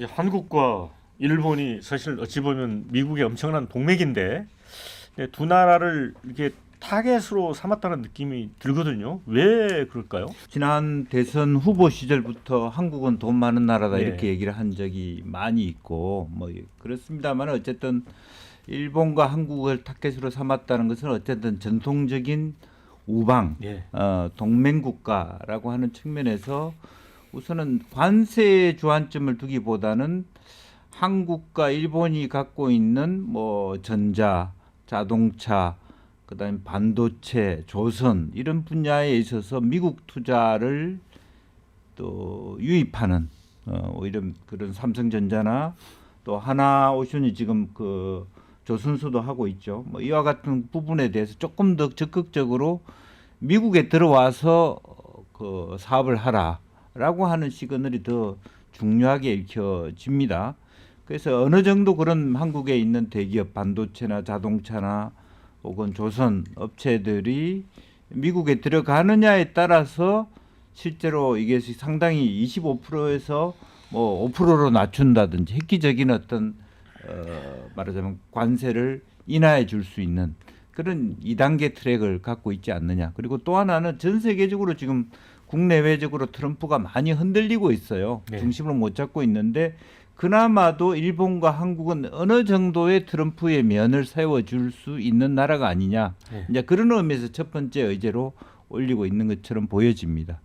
이 한국과 일본이 사실 어찌 보면 미국의 엄청난 동맥인데 네, 두 나라를 이렇게 타겟으로 삼았다는 느낌이 들거든요. 왜 그럴까요? 지난 대선 후보 시절부터 한국은 돈 많은 나라다 네. 이렇게 얘기를 한 적이 많이 있고 뭐 그렇습니다만 어쨌든 일본과 한국을 타겟으로 삼았다는 것은 어쨌든 전통적인 우방 예. 어, 동맹 국가라고 하는 측면에서 우선은 관세의 주안점을 두기보다는 한국과 일본이 갖고 있는 뭐 전자, 자동차, 그다음에 반도체, 조선 이런 분야에 있어서 미국 투자를 또 유입하는 어, 오히려 그런 삼성전자나 또 하나 오션이 지금 그 조선소도 하고 있죠. 뭐 이와 같은 부분에 대해서 조금 더 적극적으로 미국에 들어와서 어, 그 사업을 하라 라고 하는 시그널이 더 중요하게 읽혀집니다. 그래서 어느 정도 그런 한국에 있는 대기업 반도체나 자동차나 혹은 조선 업체들이 미국에 들어가느냐에 따라서 실제로 이게 상당히 25%에서 뭐 5%로 낮춘다든지 획기적인 어떤 어, 말하자면 관세를 인하해 줄 수 있는 그런 2단계 트랙을 갖고 있지 않느냐. 그리고 또 하나는 전 세계적으로 지금 국내외적으로 트럼프가 많이 흔들리고 있어요. 네. 중심을 못 잡고 있는데 그나마도 일본과 한국은 어느 정도의 트럼프의 면을 세워줄 수 있는 나라가 아니냐. 네. 이제 그런 의미에서 첫 번째 의제로 올리고 있는 것처럼 보여집니다.